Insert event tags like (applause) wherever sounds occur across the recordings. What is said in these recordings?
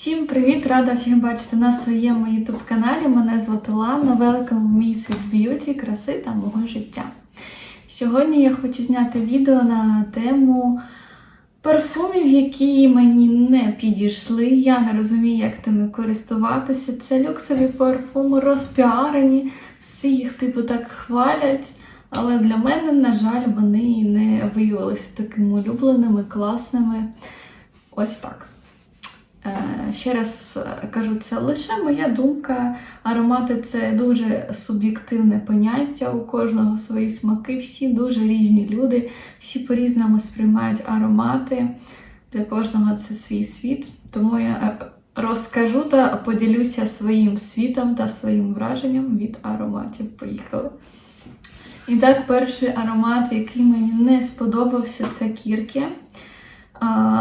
Всім привіт! Рада всіх бачити на своєму YouTube каналі. Мене звати Лана. Welcome в мій світ б'юті, краси та мого життя. Сьогодні я хочу зняти відео на тему парфумів, які мені не підійшли. Я не розумію, як тими користуватися. Це люксові парфуми, розпіарені, всі їх типу так хвалять. Але для мене, на жаль, вони не виявилися такими улюбленими, класними. Ось так. Е, Ще раз е, кажу, це лише моя думка. Аромати це дуже суб'єктивне поняття. У кожного свої смаки, всі дуже різні люди, всі по-різному сприймають аромати. Для кожного це свій світ. Тому я е, розкажу та поділюся своїм світом та своїм враженням від ароматів. Поїхали. І так, перший аромат, який мені не сподобався, це кірки.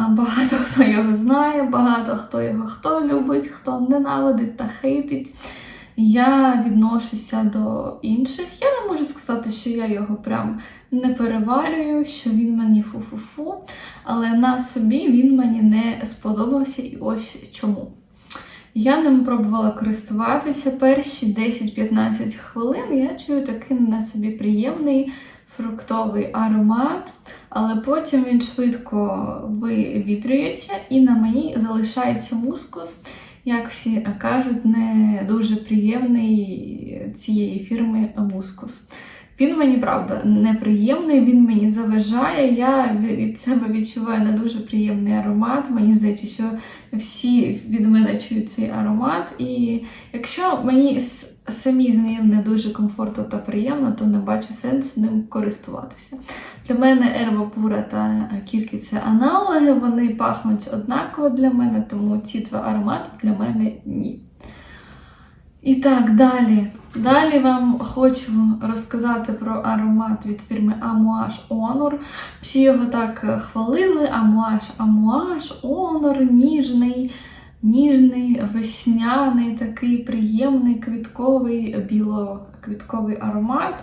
Багато хто його знає, багато хто його хто любить, хто ненавидить та хейтить. Я відношуся до інших. Я не можу сказати, що я його прям не переварюю, що він мені фу-фу-фу. Але на собі він мені не сподобався і ось чому. Я ним пробувала користуватися перші 10-15 хвилин. Я чую такий на собі приємний фруктовий аромат, але потім він швидко вивітрюється і на мені залишається мускус, як всі кажуть, не дуже приємний цієї фірми мускус. Він мені, правда, неприємний, він мені заважає. Я від себе відчуваю не дуже приємний аромат. Мені здається, що всі від мене чують цей аромат. І якщо мені самі з ним не дуже комфортно та приємно, то не бачу сенсу ним користуватися. Для мене Ерба Пура та Кірки це аналоги, вони пахнуть однаково для мене, тому ці два аромати для мене ні. І так, далі. Далі вам хочу розказати про аромат від фірми Amouage Honor. Всі його так хвалили. Amouage, Amouage, Honor, ніжний, ніжний, весняний, такий приємний квітковий, білоквітковий аромат.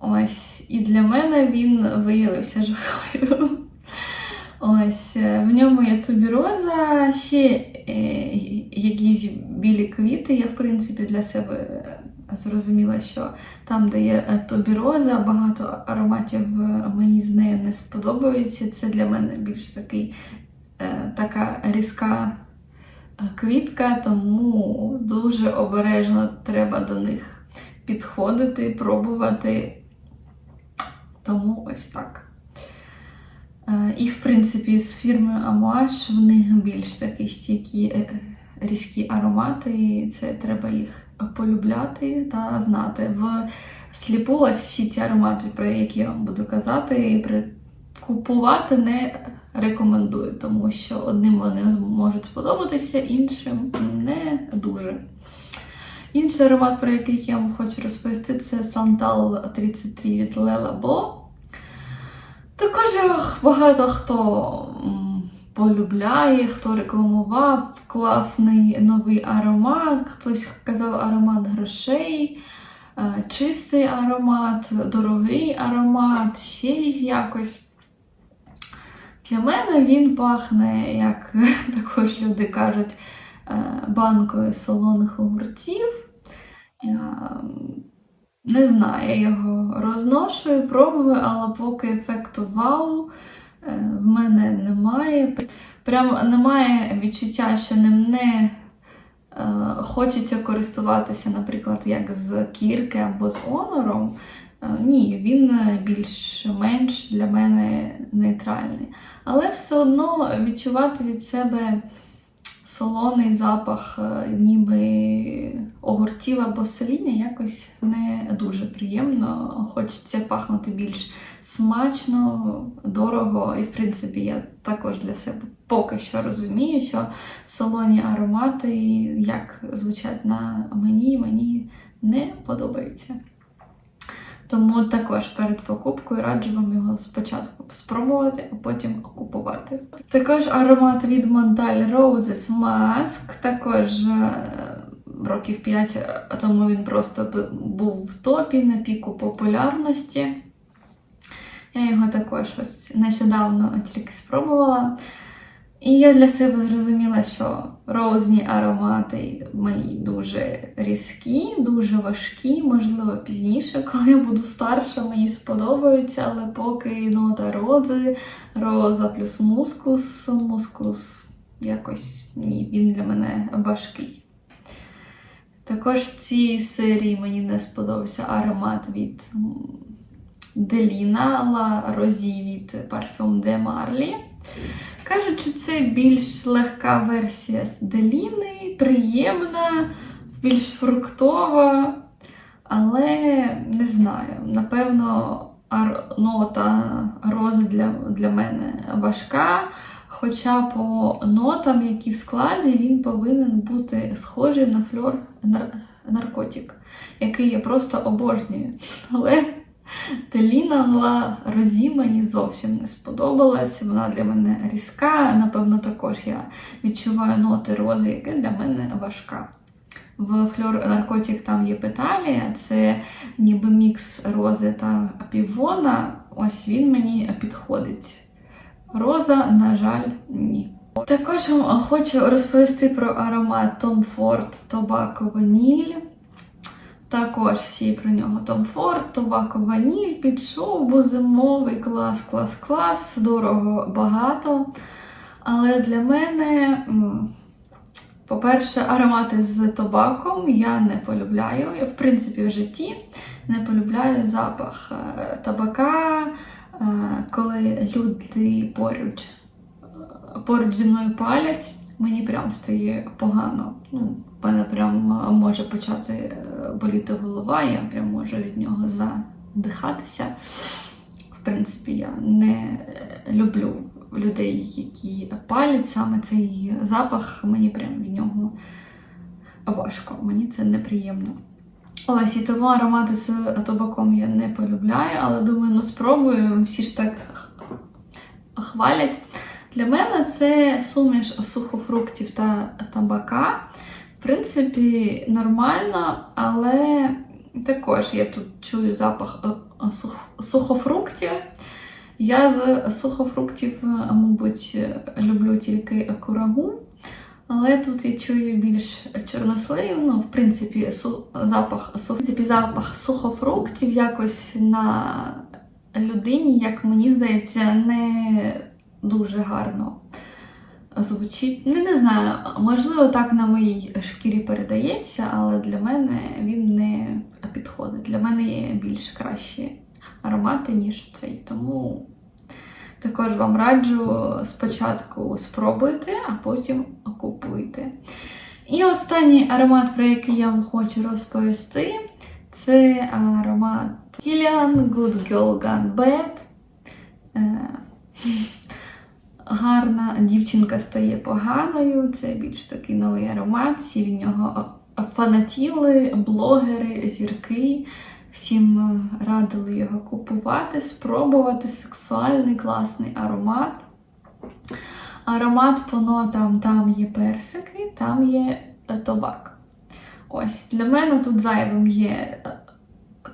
Ось, і для мене він виявився жахливим. Ось, в ньому є тубіроза, ще е, якісь білі квіти. Я, в принципі, для себе зрозуміла, що там, де є тубіроза, багато ароматів мені з нею не сподобаються. Це для мене більш такий, е, така різка квітка, тому дуже обережно треба до них підходити, пробувати. Тому ось так. І, в принципі, з фірми Амуаш в них більш такі стійкі різкі аромати, і це треба їх полюбляти та знати. В сліпу ось всі ці аромати, про які я вам буду казати, і купувати не рекомендую, тому що одним вони можуть сподобатися, іншим не дуже. Інший аромат, про який я вам хочу розповісти, це Santal 33 від Le Labo. Також багато хто полюбляє, хто рекламував класний новий аромат, хтось казав аромат грошей, чистий аромат, дорогий аромат, ще якось. Для мене він пахне, як (laughs) також люди кажуть, банкою солоних огурців. Не знаю, я його розношую, пробую, але поки ефекту вау в мене немає. Прям немає відчуття, що ним не хочеться користуватися, наприклад, як з кірки або з онором. Ні, він більш-менш для мене нейтральний. Але все одно відчувати від себе солоний запах, ніби огуртів або соління, якось не дуже приємно. Хочеться пахнути більш смачно, дорого. І, в принципі, я також для себе поки що розумію, що солоні аромати, як звучать на мені, мені не подобаються. Тому також перед покупкою раджу вам його спочатку спробувати, а потім купувати. Також аромат від Montal Roses Mask. Також років 5 тому він просто був в топі на піку популярності. Я його також ось нещодавно тільки спробувала. І я для себе зрозуміла, що розні аромати мої дуже різкі, дуже важкі, можливо, пізніше, коли я буду старша, мені сподобаються, але поки нота рози, роза плюс мускус, мускус якось ні, він для мене важкий. Також в цій серії мені не сподобався аромат від Деліна Ла Розі від Parfum de Marly. Кажуть, що це більш легка версія з Деліни, приємна, більш фруктова, але не знаю. Напевно, нота рози для, для мене важка. Хоча по нотам, які в складі, він повинен бути схожий на фльор нар- наркотик, який я просто обожнюю. Але Теліна Ла Розі мені зовсім не сподобалась. Вона для мене різка. Напевно, також я відчуваю ноти рози, яка для мене важка. В фльор наркотик там є петалія, це ніби мікс рози та півона. Ось він мені підходить. Роза, на жаль, ні. Також хочу розповісти про аромат Tom Ford Tobacco Vanille. Також всі про нього Tom Ford, Tobacco Vanille, під шубу, зимовий клас, клас, клас, дорого, багато. Але для мене, по-перше, аромати з табаком я не полюбляю. Я, в принципі, в житті не полюбляю запах е, табака, е, коли люди поруч, поруч зі мною палять. Мені прям стає погано. Ну, в мене прям е, може почати е, боліти голова, я прям можу від нього задихатися. В принципі, я не е, люблю людей, які палять саме цей запах. Мені прям від нього важко, мені це неприємно. Ось і тому аромати з табаком я не полюбляю, але думаю, ну спробую, всі ж так хвалять. Для мене це суміш сухофруктів та табака. В принципі, нормально, але також я тут чую запах е, е, сух- сухофруктів. Я з сухофруктів, е, мабуть, люблю тільки курагу, але тут я чую більш чорнослив. Ну, в принципі, су- запах, су- в принципі, запах сухофруктів якось на людині, як мені здається, не дуже гарно звучить. Ну, не знаю, можливо, так на моїй шкірі передається, але для мене він не підходить. Для мене є більш кращі аромати, ніж цей. Тому також вам раджу спочатку спробуйте, а потім купуйте. І останній аромат, про який я вам хочу розповісти, це аромат Kilian Good Girl Gone Bad. Гарна дівчинка стає поганою. Це більш такий новий аромат. Всі від нього фанатіли, блогери, зірки. Всім е, радили його купувати, спробувати. Сексуальний, класний аромат. Аромат по нотам там є персики, там є е, табак. Ось для мене тут зайвим є е,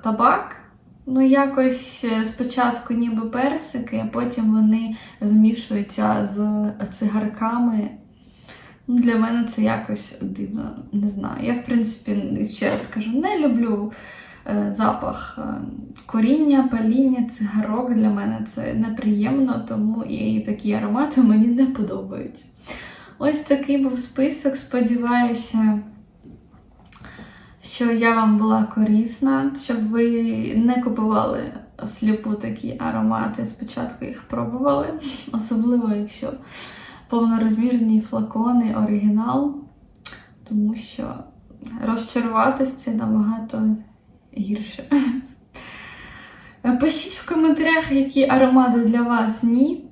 табак. Ну, якось е, спочатку ніби персики, а потім вони змішуються з цигарками. Ну, Для мене це якось дивно, не знаю. Я, в принципі, ще раз скажу, не люблю е, запах е, коріння, паління, цигарок. Для мене це неприємно, тому і такі аромати мені не подобаються. Ось такий був список. Сподіваюся, що я вам була корисна, щоб ви не купували сліпу такі аромати, спочатку їх пробували, (laughs) особливо якщо повнорозмірні флакони, оригінал, тому що розчаруватись це набагато гірше. (laughs) Пишіть в коментарях, які аромати для вас ні.